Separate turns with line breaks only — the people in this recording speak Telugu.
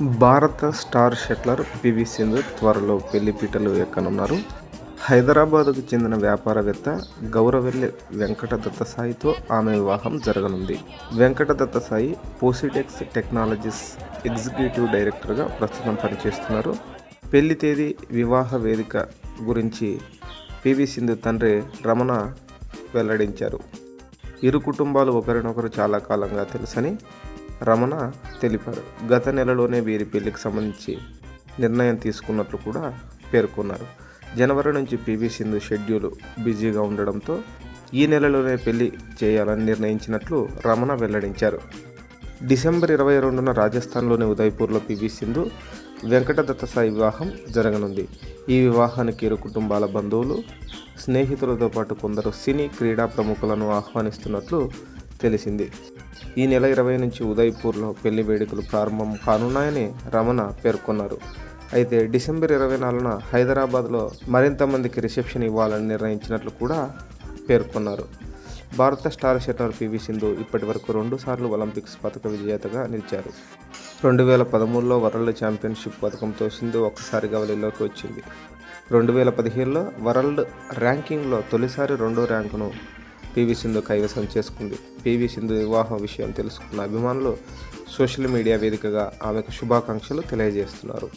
భారత స్టార్ షట్లర్ పివి సింధు త్వరలో పెళ్ళిపీటలు ఎక్కనున్నారు హైదరాబాద్కు చెందిన వ్యాపారవేత్త గౌరవెల్లి వెంకట దత్తసాయితో ఆమె వివాహం జరగనుంది. వెంకట దత్తసాయి పోసిటెక్స్ టెక్నాలజీస్ ఎగ్జిక్యూటివ్ డైరెక్టర్గా ప్రస్తుతం పనిచేస్తున్నారు. పెళ్ళి తేదీ వివాహ వేదిక గురించి పివి సింధు తండ్రి రమణ వెల్లడించారు. ఇరు కుటుంబాలు ఒకరినొకరు చాలా కాలంగా తెలుసని రమణ తెలిపారు. గత నెలలోనే వీరి పెళ్ళికి సంబంధించి నిర్ణయం తీసుకున్నట్లు కూడా పేర్కొన్నారు. జనవరి నుంచి పివి సింధు షెడ్యూల్ బిజీగా ఉండడంతో ఈ నెలలోనే పెళ్ళి చేయాలని నిర్ణయించినట్లు రమణ వెల్లడించారు. డిసెంబర్ ఇరవై రెండున రాజస్థాన్లోని ఉదయ్పూర్లో పివి సింధు వెంకటదత్త సాయి వివాహం జరగనుంది. ఈ వివాహానికి ఇరు కుటుంబాల బంధువులు స్నేహితులతో పాటు కొందరు సినీ క్రీడా ప్రముఖులను ఆహ్వానిస్తున్నట్లు తెలిసింది. ఈ నెల ఇరవై నుంచి ఉదయ్పూర్లో పెళ్ళి వేడుకలు ప్రారంభం కానున్నాయని రమణ పేర్కొన్నారు. అయితే డిసెంబర్ ఇరవై నాలుగున హైదరాబాద్లో మరింత మందికి రిసెప్షన్ ఇవ్వాలని నిర్ణయించినట్లు కూడా పేర్కొన్నారు. భారత స్టార్ షట్టర్ పివి సింధు ఇప్పటి వరకు రెండుసార్లు ఒలింపిక్స్ పథక విజేతగా నిలిచారు. రెండు వేల పదమూడులో వరల్డ్ ఛాంపియన్షిప్ పథకంతో సింధు ఒక్కసారిగా వలిలోకి వచ్చింది. రెండు వేల పదిహేనులో వరల్డ్ ర్యాంకింగ్లో తొలిసారి రెండో ర్యాంకును పీవీ సింధు కైవసం చేసుకుంది. పీవీ సింధు వివాహం విషయం తెలుసుకున్న అభిమానులు సోషల్ మీడియా వేదికగా ఆమెకు శుభాకాంక్షలు తెలియజేస్తున్నారు.